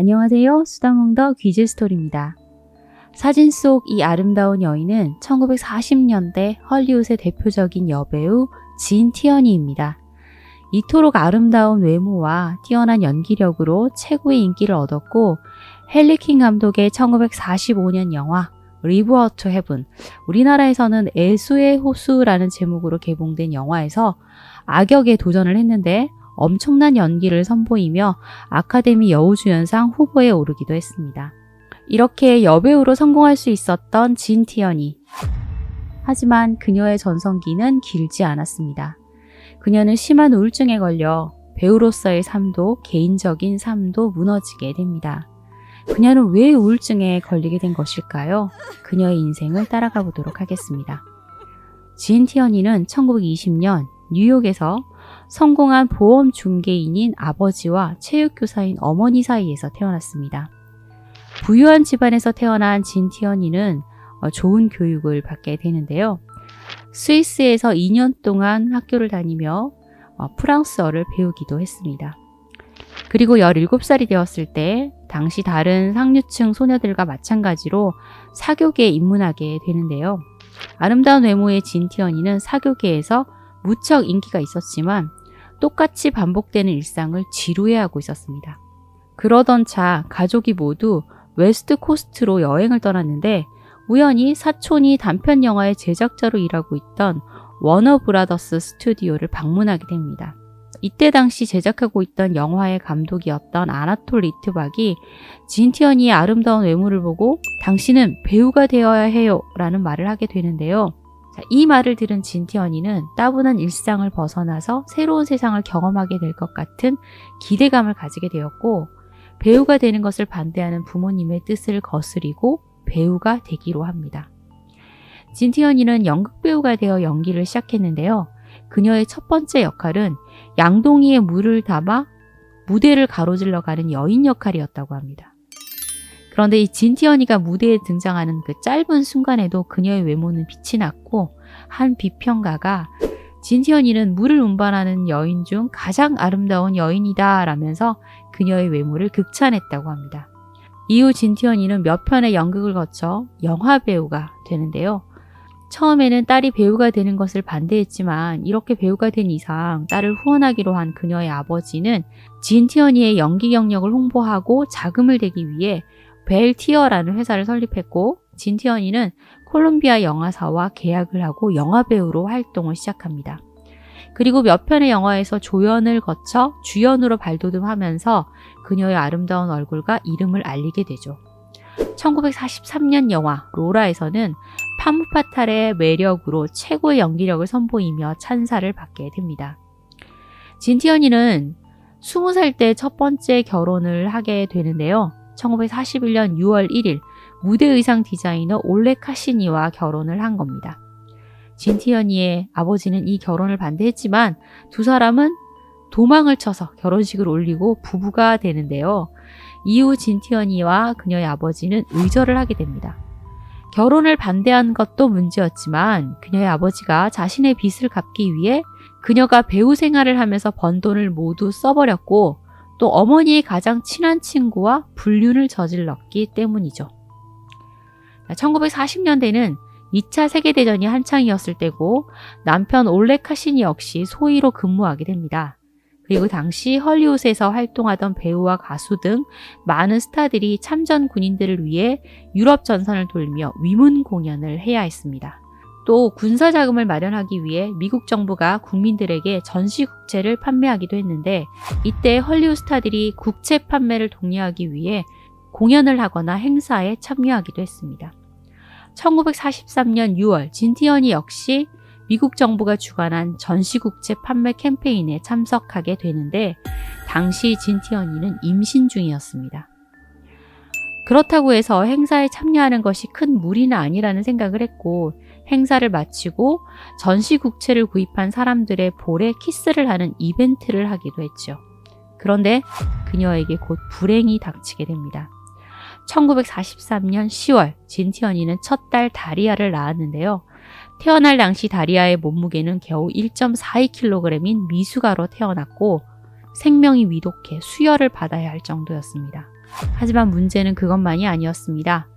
안녕하세요. 수다몽더 귀즈 스토리입니다. 사진 속 이 아름다운 여인은 1940년대 헐리우드의 대표적인 여배우 진 티어니입니다. 이토록 아름다운 외모와 뛰어난 연기력으로 최고의 인기를 얻었고 헬리킹 감독의 1945년 영화 리브어 투 헤븐 우리나라에서는 애수의 호수라는 제목으로 개봉된 영화에서 악역에 도전을 했는데 엄청난 연기를 선보이며 아카데미 여우주연상 후보에 오르기도 했습니다. 이렇게 여배우로 성공할 수 있었던 진 티언이 하지만 그녀의 전성기는 길지 않았습니다. 그녀는 심한 우울증에 걸려 배우로서의 삶도 개인적인 삶도 무너지게 됩니다. 그녀는 왜 우울증에 걸리게 된 것일까요? 그녀의 인생을 따라가 보도록 하겠습니다. 진 티어니는 1920년 뉴욕에서 성공한 보험 중개인인 아버지와 체육교사인 어머니 사이에서 태어났습니다. 부유한 집안에서 태어난 진 티어니는 어, 좋은 교육을 받게 되는데요. 스위스에서 2년 동안 학교를 다니며 어, 프랑스어를 배우기도 했습니다. 그리고 17살이 되었을 때 당시 다른 상류층 소녀들과 마찬가지로 사교계에 입문하게 되는데요. 아름다운 외모의 진티언이는 사교계에서 무척 인기가 있었지만 똑같이 반복되는 일상을 지루해하고 있었습니다. 그러던 차 가족이 모두 웨스트 코스트로 여행을 떠났는데 우연히 사촌이 단편 영화의 제작자로 일하고 있던 워너 브라더스 스튜디오를 방문하게 됩니다. 이때 당시 제작하고 있던 영화의 감독이었던 아나톨 리트박이 진티언이의 아름다운 외모를 보고 당신은 배우가 되어야 해요 라는 말을 하게 되는데요. 자, 이 말을 들은 진티언이는 따분한 일상을 벗어나서 새로운 세상을 경험하게 될 것 같은 기대감을 가지게 되었고 배우가 되는 것을 반대하는 부모님의 뜻을 거스리고 배우가 되기로 합니다. 진티언이는 연극 배우가 되어 연기를 시작했는데요. 그녀의 첫 번째 역할은 양동이에 물을 담아 무대를 가로질러 가는 여인 역할이었다고 합니다. 그런데 이 진티언이가 무대에 등장하는 그 짧은 순간에도 그녀의 외모는 빛이 났고 한 비평가가 진티언이는 물을 운반하는 여인 중 가장 아름다운 여인이다 라면서 그녀의 외모를 극찬했다고 합니다. 이후 진티언이는 몇 편의 연극을 거쳐 영화 배우가 되는데요. 처음에는 딸이 배우가 되는 것을 반대했지만 이렇게 배우가 된 이상 딸을 후원하기로 한 그녀의 아버지는 진티언이의 연기 경력을 홍보하고 자금을 대기 위해 벨티어라는 회사를 설립했고 진티언이는 콜롬비아 영화사와 계약을 하고 영화배우로 활동을 시작합니다. 그리고 몇 편의 영화에서 조연을 거쳐 주연으로 발돋움하면서 그녀의 아름다운 얼굴과 이름을 알리게 되죠. 1943년 영화 로라에서는 파무파탈의 매력으로 최고의 연기력을 선보이며 찬사를 받게 됩니다. 진티언이는 20살 때 첫 번째 결혼을 하게 되는데요. 1941년 6월 1일 무대 의상 디자이너 올레 카시니와 결혼을 한 겁니다. 진티언이의 아버지는 이 결혼을 반대했지만 두 사람은 도망을 쳐서 결혼식을 올리고 부부가 되는데요. 이후 진티언이와 그녀의 아버지는 의절을 하게 됩니다. 결혼을 반대한 것도 문제였지만 그녀의 아버지가 자신의 빚을 갚기 위해 그녀가 배우 생활을 하면서 번 돈을 모두 써버렸고 또 어머니의 가장 친한 친구와 불륜을 저질렀기 때문이죠. 1940년대는 2차 세계대전이 한창이었을 때고 남편 올레 카시니 역시 소위로 근무하게 됩니다. 그리고 당시 헐리우드에서 활동하던 배우와 가수 등 많은 스타들이 참전 군인들을 위해 유럽 전선을 돌며 위문 공연을 해야 했습니다. 또 군사 자금을 마련하기 위해 미국 정부가 국민들에게 전시 국채를 판매하기도 했는데 이때 헐리우드 스타들이 국채 판매를 독려하기 위해 공연을 하거나 행사에 참여하기도 했습니다. 1943년 6월 진티언이 역시 미국 정부가 주관한 전시국채 판매 캠페인에 참석하게 되는데 당시 진티언이는 임신 중이었습니다. 그렇다고 해서 행사에 참여하는 것이 큰 무리는 아니라는 생각을 했고 행사를 마치고 전시국채를 구입한 사람들의 볼에 키스를 하는 이벤트를 하기도 했죠. 그런데 그녀에게 곧 불행이 닥치게 됩니다. 1943년 10월 진티언이는 첫 딸 다리아를 낳았는데요. 태어날 당시 다리아의 몸무게는 겨우 1.42kg인 미숙아로 태어났고 생명이 위독해 수혈을 받아야 할 정도였습니다. 하지만 문제는 그것만이 아니었습니다.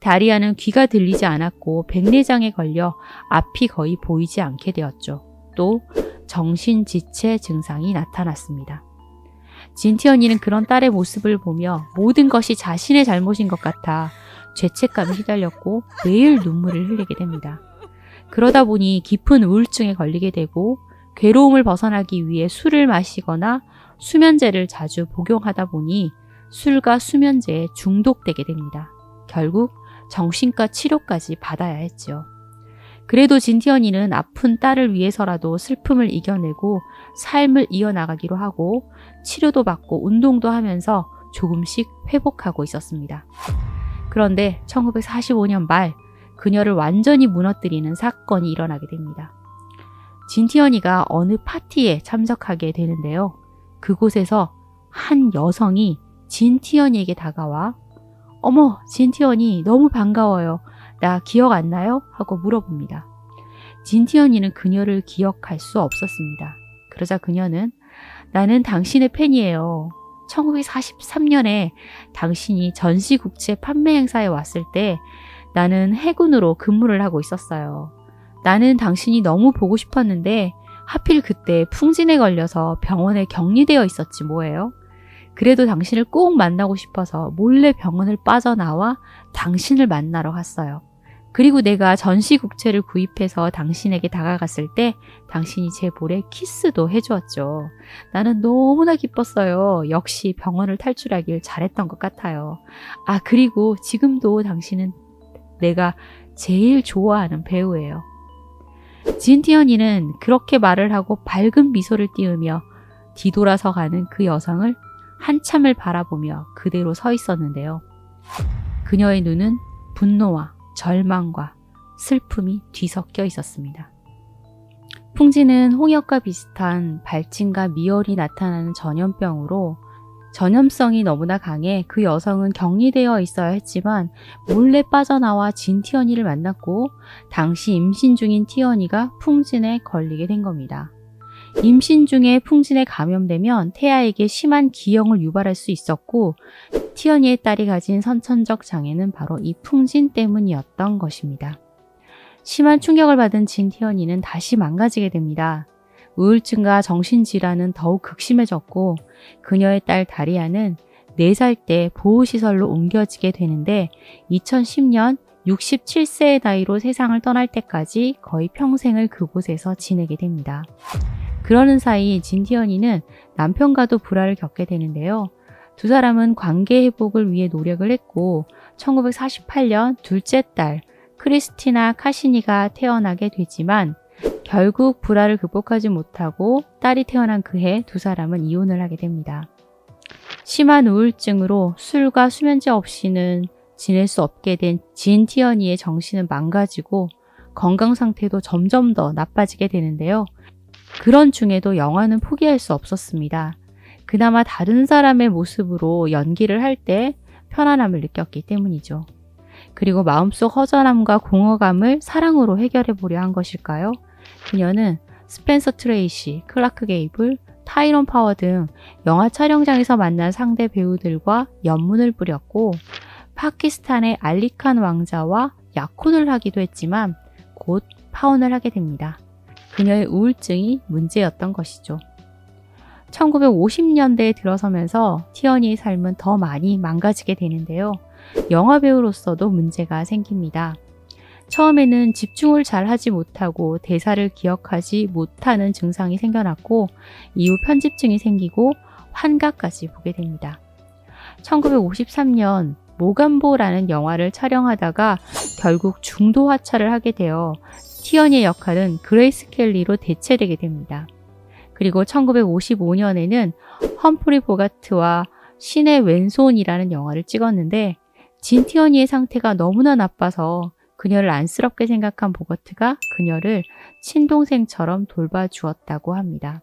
다리아는 귀가 들리지 않았고 백내장에 걸려 앞이 거의 보이지 않게 되었죠. 또 정신지체 증상이 나타났습니다. 진티 언니는 그런 딸의 모습을 보며 모든 것이 자신의 잘못인 것 같아 죄책감에 휘달렸고 매일 눈물을 흘리게 됩니다. 그러다 보니 깊은 우울증에 걸리게 되고 괴로움을 벗어나기 위해 술을 마시거나 수면제를 자주 복용하다 보니 술과 수면제에 중독되게 됩니다. 결국 정신과 치료까지 받아야 했죠. 그래도 진티언이는 아픈 딸을 위해서라도 슬픔을 이겨내고 삶을 이어나가기로 하고 치료도 받고 운동도 하면서 조금씩 회복하고 있었습니다. 그런데 1945년 말 그녀를 완전히 무너뜨리는 사건이 일어나게 됩니다. 진티언이가 어느 파티에 참석하게 되는데요. 그곳에서 한 여성이 진티언이에게 다가와 어머, 진티언이 너무 반가워요. 나 기억 안 나요? 하고 물어봅니다. 진티언이는 그녀를 기억할 수 없었습니다. 그러자 그녀는 나는 당신의 팬이에요. 1943년에 당신이 전시국제 판매 행사에 왔을 때 나는 해군으로 근무를 하고 있었어요. 나는 당신이 너무 보고 싶었는데 하필 그때 풍진에 걸려서 병원에 격리되어 있었지 뭐예요. 그래도 당신을 꼭 만나고 싶어서 몰래 병원을 빠져나와 당신을 만나러 갔어요. 그리고 내가 전시국채를 구입해서 당신에게 다가갔을 때 당신이 제 볼에 키스도 해주었죠. 나는 너무나 기뻤어요. 역시 병원을 탈출하길 잘했던 것 같아요. 아, 그리고 지금도 당신은 내가 제일 좋아하는 배우예요. 진티언이는 그렇게 말을 하고 밝은 미소를 띄우며 뒤돌아서 가는 그 여성을 한참을 바라보며 그대로 서 있었는데요. 그녀의 눈은 분노와 절망과 슬픔이 뒤섞여 있었습니다. 풍지는 홍역과 비슷한 발진과 미열이 나타나는 전염병으로 전염성이 너무나 강해 그 여성은 격리되어 있어야 했지만 몰래 빠져나와 진 티어니를 만났고 당시 임신 중인 티어니가 풍진에 걸리게 된 겁니다. 임신 중에 풍진에 감염되면 태아에게 심한 기형을 유발할 수 있었고 티어니의 딸이 가진 선천적 장애는 바로 이 풍진 때문이었던 것입니다. 심한 충격을 받은 진 티어니는 다시 망가지게 됩니다. 우울증과 정신질환은 더욱 극심해졌고 그녀의 딸 다리아는 4살 때 보호시설로 옮겨지게 되는데 2010년 67세의 나이로 세상을 떠날 때까지 거의 평생을 그곳에서 지내게 됩니다. 그러는 사이 진티언이는 남편과도 불화를 겪게 되는데요. 두 사람은 관계 회복을 위해 노력을 했고 1948년 둘째 딸 크리스티나 카시니가 태어나게 되지만 결국 불화를 극복하지 못하고 딸이 태어난 그해 두 사람은 이혼을 하게 됩니다. 심한 우울증으로 술과 수면제 없이는 지낼 수 없게 된 진티언이의 정신은 망가지고 건강 상태도 점점 더 나빠지게 되는데요. 그런 중에도 영화는 포기할 수 없었습니다. 그나마 다른 사람의 모습으로 연기를 할 때 편안함을 느꼈기 때문이죠. 그리고 마음속 허전함과 공허감을 사랑으로 해결해 보려 한 것일까요? 그녀는 스펜서 트레이시, 클라크 게이블, 타이론 파워 등 영화 촬영장에서 만난 상대 배우들과 연문을 뿌렸고 파키스탄의 알리칸 왕자와 약혼을 하기도 했지만 곧 파혼을 하게 됩니다. 그녀의 우울증이 문제였던 것이죠. 1950년대에 들어서면서 티어니의 삶은 더 많이 망가지게 되는데요. 영화 배우로서도 문제가 생깁니다. 처음에는 집중을 잘 하지 못하고 대사를 기억하지 못하는 증상이 생겨났고 이후 편집증이 생기고 환각까지 보게 됩니다. 1953년 모간보라는 영화를 촬영하다가 결국 중도 하차를 하게 되어 티언의 역할은 그레이스 켈리로 대체되게 됩니다. 그리고 1955년에는 험프리 보가트와 신의 왼손이라는 영화를 찍었는데 진티언니의 상태가 너무나 나빠서 그녀를 안쓰럽게 생각한 보거트가 그녀를 친동생처럼 돌봐주었다고 합니다.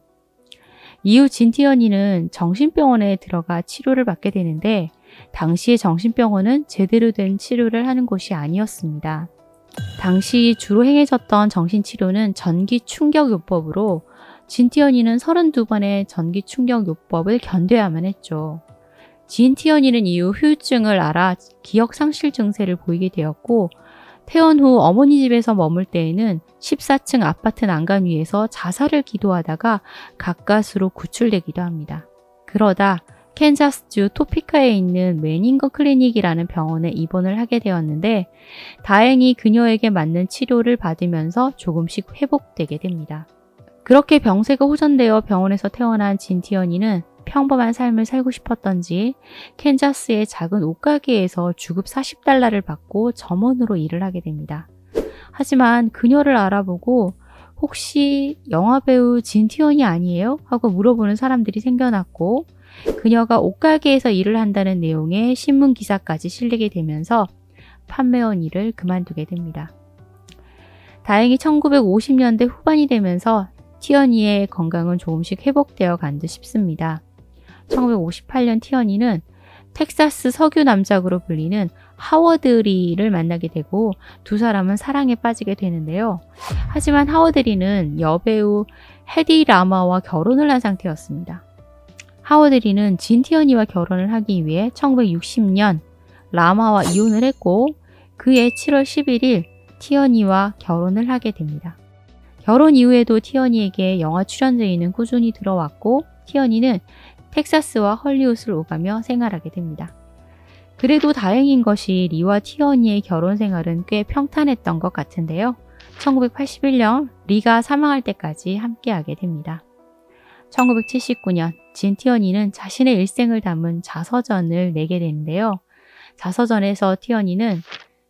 이후 진티언니는 정신병원에 들어가 치료를 받게 되는데 당시의 정신병원은 제대로 된 치료를 하는 곳이 아니었습니다. 당시 주로 행해졌던 정신치료는 전기 충격요법으로 진티언니는 32번의 전기 충격요법을 견뎌야만 했죠. 진티언이는 이후 후유증을 알아 기억 상실 증세를 보이게 되었고 퇴원 후 어머니 집에서 머물 때에는 14층 아파트 난간 위에서 자살을 기도하다가 가까스로 구출되기도 합니다. 그러다 캔자스주 토피카에 있는 메닝거 클리닉이라는 병원에 입원을 하게 되었는데 다행히 그녀에게 맞는 치료를 받으면서 조금씩 회복되게 됩니다. 그렇게 병세가 호전되어 병원에서 태어난 진티언이는 평범한 삶을 살고 싶었던지 캔자스의 작은 옷가게에서 주급 40달러를 받고 점원으로 일을 하게 됩니다. 하지만 그녀를 알아보고 혹시 영화배우 진티언이 아니에요? 하고 물어보는 사람들이 생겨났고 그녀가 옷가게에서 일을 한다는 내용의 신문 기사까지 실리게 되면서 판매원 일을 그만두게 됩니다. 다행히 1950년대 후반이 되면서 티어니의 건강은 조금씩 회복되어 간 듯 싶습니다. 1958년 티어니는 텍사스 석유 남작으로 불리는 하워드리를 만나게 되고 두 사람은 사랑에 빠지게 되는데요. 하지만 하워드리는 여배우 헤디 라마와 결혼을 한 상태였습니다. 하워드리는 진티언이와 결혼을 하기 위해 1960년 라마와 이혼을 했고 그해 7월 11일 티언이와 결혼을 하게 됩니다. 결혼 이후에도 티언이에게 영화 출연 제의는 꾸준히 들어왔고 티언이는 텍사스와 헐리우드를 오가며 생활하게 됩니다. 그래도 다행인 것이 리와 티언이의 결혼 생활은 꽤 평탄했던 것 같은데요. 1981년 리가 사망할 때까지 함께하게 됩니다. 1979년 진티언이는 자신의 일생을 담은 자서전을 내게 되는데요. 자서전에서 티언이는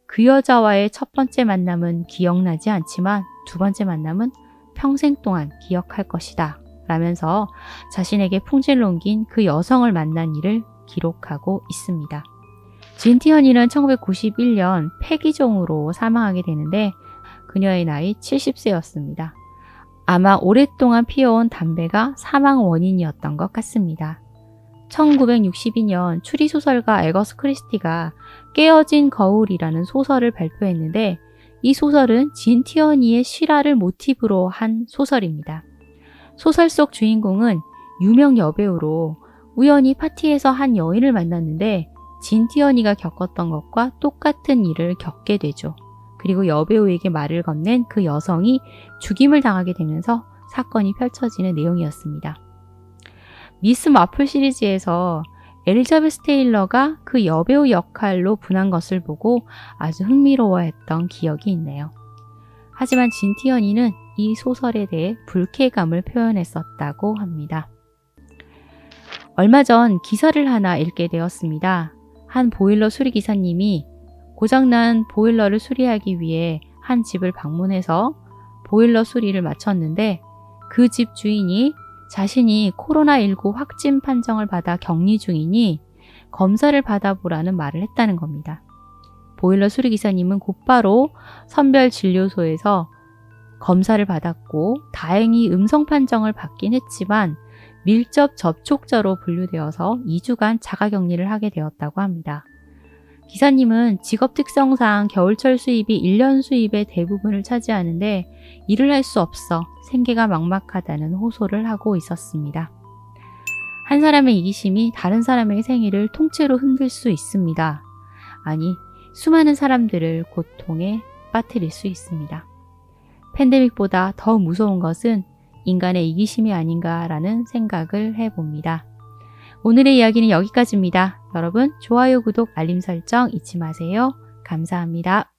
그 여자와의 첫 번째 만남은 기억나지 않지만 두 번째 만남은 평생 동안 기억할 것이다. 라면서 자신에게 풍지를 옮긴 그 여성을 만난 일을 기록하고 있습니다. 진티언이는 1991년 폐기종으로 사망하게 되는데 그녀의 나이 70세였습니다. 아마 오랫동안 피워온 담배가 사망 원인이었던 것 같습니다. 1962년 추리소설가 에거스 크리스티가 깨어진 거울이라는 소설을 발표했는데 이 소설은 진티언이의 실화를 모티브로 한 소설입니다. 소설 속 주인공은 유명 여배우로 우연히 파티에서 한 여인을 만났는데 진티언이가 겪었던 것과 똑같은 일을 겪게 되죠. 그리고 여배우에게 말을 건넨 그 여성이 죽임을 당하게 되면서 사건이 펼쳐지는 내용이었습니다. 미스 마플 시리즈에서 엘리자베스 테일러가 그 여배우 역할로 분한 것을 보고 아주 흥미로워했던 기억이 있네요. 하지만 진티언이는 이 소설에 대해 불쾌감을 표현했었다고 합니다. 얼마 전 기사를 하나 읽게 되었습니다. 한 보일러 수리 기사님이 고장난 보일러를 수리하기 위해 한 집을 방문해서 보일러 수리를 마쳤는데 그 집 주인이 자신이 코로나19 확진 판정을 받아 격리 중이니 검사를 받아보라는 말을 했다는 겁니다. 보일러 수리기사님은 곧바로 선별진료소에서 검사를 받았고 다행히 음성 판정을 받긴 했지만 밀접 접촉자로 분류되어서 2주간 자가 격리를 하게 되었다고 합니다. 기사님은 직업 특성상 겨울철 수입이 1년 수입의 대부분을 차지하는데 일을 할 수 없어 생계가 막막하다는 호소를 하고 있었습니다. 한 사람의 이기심이 다른 사람의 생일을 통째로 흔들 수 있습니다. 아니, 수많은 사람들을 고통에 빠뜨릴 수 있습니다. 팬데믹보다 더 무서운 것은 인간의 이기심이 아닌가라는 생각을 해봅니다. 오늘의 이야기는 여기까지입니다. 여러분 좋아요, 구독, 알림 설정 잊지 마세요. 감사합니다.